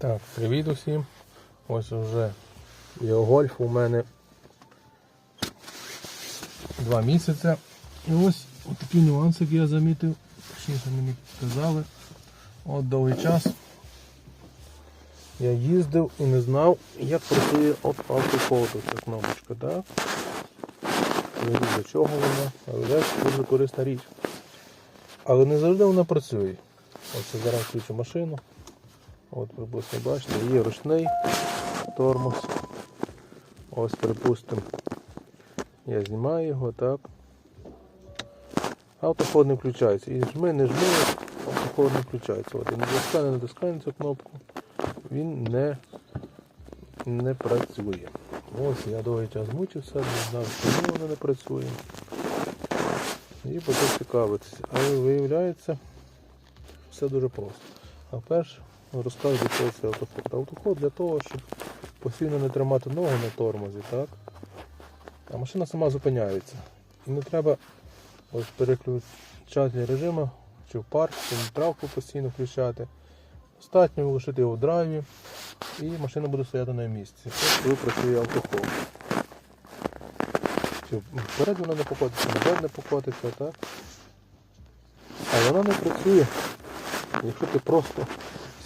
Так, привіт усім. Ось вже його у мене два місяці. І ось такі нюанси, які я замітив. Точніше мені сказали. От довгий час я їздив і не знав, як працює от автофото ця кнопочка, так? Не Для чого вона, але дуже корисна річ. Але не завжди вона працює. Ось я зараз включу машину. От, припустимо, бачите, є ручний тормоз. Ось, припустимо, я знімаю його, так. Автоход не включається. І жми, не жми, автоход не включається. От, і натискаю, не натискаю цю кнопку, він не, не працює. Ось я довгий час мучився, не знав, чому воно не працює. І почав цікавитися. Але виявляється, все дуже просто. А перше розказую, для чого це автоход. Автоход для того, щоб постійно не тримати ногу на тормозі, так? А машина сама зупиняється. І не треба ось переключати режими, чи в парк, чи в нейтралку постійно включати. Достатньо лишити його в драйві і машина буде стояти на місці. Ось коли працює автоход. Вперед вона не покотиться, назад не покотиться, так? А вона не працює, якщо ти просто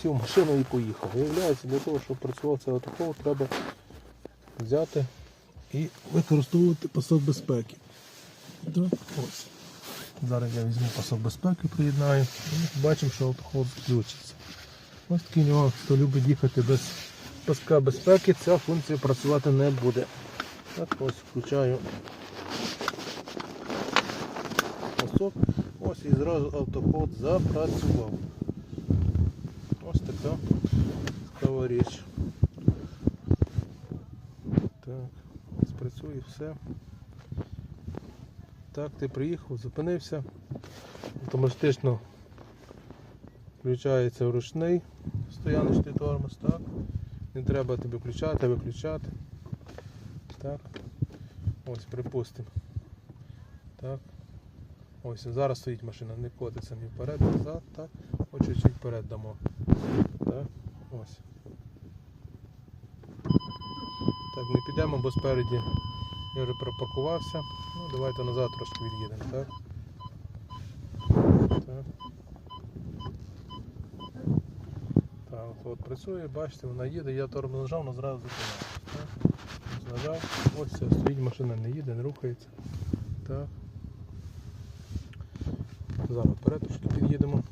сів в машину і поїхав. Виявляється, для того, щоб працював цей автоход, треба взяти і використовувати пасок безпеки. Так, ось. Зараз я візьму пасок безпеки, приєднаю і бачимо, що автоход включиться. Ось такий нюанс, хто любить їхати без паска безпеки, ця функція працювати не буде. Так, ось включаю пасок, ось і зразу автоход запрацював. Ось така цікава річ. Так, спрацює все. Так, ти приїхав, зупинився, автоматично включається ручний стояночний тормоз, так. Не треба тобі включати, виключати. Так. Ось, припустимо. Так. Ось зараз стоїть машина, не котиться ні вперед, ні назад, так. Ось чуть-чуть вперед дамо. Так. Ось. Так, не підемо, бо спереді я вже припаркувався. Ну, давайте назад трошки від'їдемо, так? Так. Так, от, працює, бачите, вона їде, я тормоз нажав, вона зразу. Нажав, ось все, стоїть машина, не їде, не рухається. Так. Зараз вперед трошки під'їдемо.